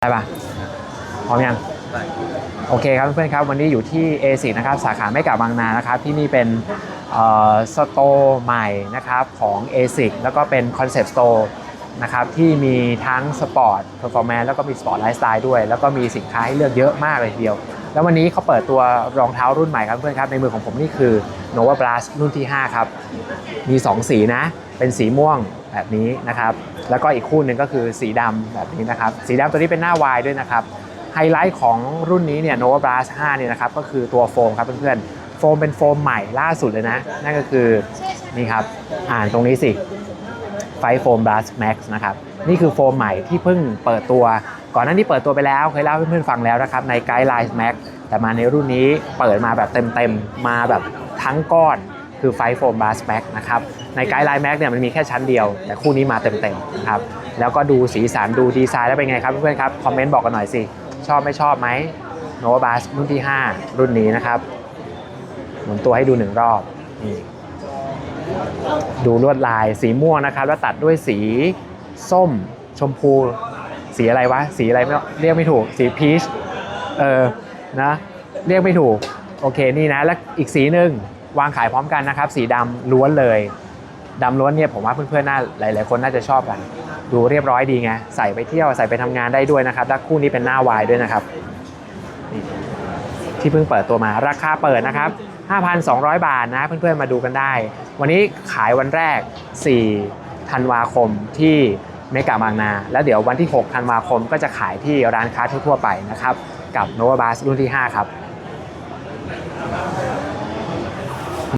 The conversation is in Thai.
ได้ปะพร้อมยัง โอเคครับเพื่อนๆครับ วันนี้อยู่ที่ A4 นะครับ สาขาไม่กลับบางนานะครับ ที่นี่เป็นสโตร์ใหม่นะครับของ A6 แล้วก็เป็นคอนเซปต์สโตร์นะครับที่มีทั้งสปอร์ตเพอร์ฟอร์แมนซ์แล้วก็มีสปอร์ตไลฟ์สไตล์ด้วย แล้วก็มีสินค้าให้เลือกเยอะมากเลยทีเดียว แล้ววันนี้เขาเปิดตัวรองเท้ารุ่นใหม่ครับเพื่อนๆครับในมือของผมนี่คือ Nova Blast รุ่นที่ 5 ครับ มี 2 สีนะ เป็นสีม่วง แบบนี้นะครับ แล้วก็อีกคู่หนึ่งก็คือสีดำแบบนี้นะครับ สีดำตัวนี้เป็นหน้าวายด้วยนะครับ ไฮไลท์ของรุ่นนี้เนี่ย Nova Blast 5เนี่ยนะครับก็คือตัวโฟมครับเพื่อนๆ โฟมเป็นโฟมใหม่ล่าสุดเลยนะ นั่นก็คือนี่ครับอ่านตรงนี้สิไฟโฟม Blast Max นะครับนี่คือโฟมใหม่ที่เพิ่งเปิดตัว ก่อนหน้านี้เปิดตัวไปแล้วเคยเล่าให้เพื่อนๆฟังแล้วนะครับใน Guideline Max แต่มาในรุ่นนี้เปิดมาแบบเต็มๆมาแบบทั้งก้อน คือไฟโฟมบาสแม็กนะครับในไกด์ไลน์แม็กเนี่ยมันมีแค่ชั้นเดียว แต่คู่นี้มาเต็มๆนะครับแล้วก็ดูสีสันดูดีไซน์แล้วเป็นไงครับเพื่อนๆครับ คอมเมนต์บอกกันหน่อยสิ ชอบไม่ชอบไหมโนวาบาสรุ่นที่ 5 รุ่นนี้นะครับ หมุนตัวให้ดูหนึ่งรอบนี่ดูลวดลายสีม่วงนะครับ แล้วตัดด้วยสีส้มชมพู สีอะไรวะ สีอะไรไม่เรียกไม่ถูกสีพีชเออนะ เรียกไม่ถูก โอเคนี่นะ แล้วอีกสีหนึ่ง วางขายพร้อมกันนะครับ สีดำล้วนเลยดำล้วนเนี่ยผมว่าเพื่อนๆน่าหลาย ๆ คนน่าจะชอบกัน ดูเรียบร้อยดีไงใส่ไปเที่ยวใส่ไปทำงานได้ด้วยนะครับและคู่นี้เป็นหน้าวายด้วยนะครับนี่ที่เพิ่งเปิดตัวมาราคาเปิดนะครับ 5,200 บาทนะเพื่อนๆมาดูกันได้ วันนี้ขายวันแรก 4 ธันวาคมที่เมกาบางนา แล้วเดี๋ยววันที่ 6 ธันวาคมก็จะขายที่ร้านค้าทั่วๆไปนะครับ กับ Nova Bus รุ่นที่ 5 ครับ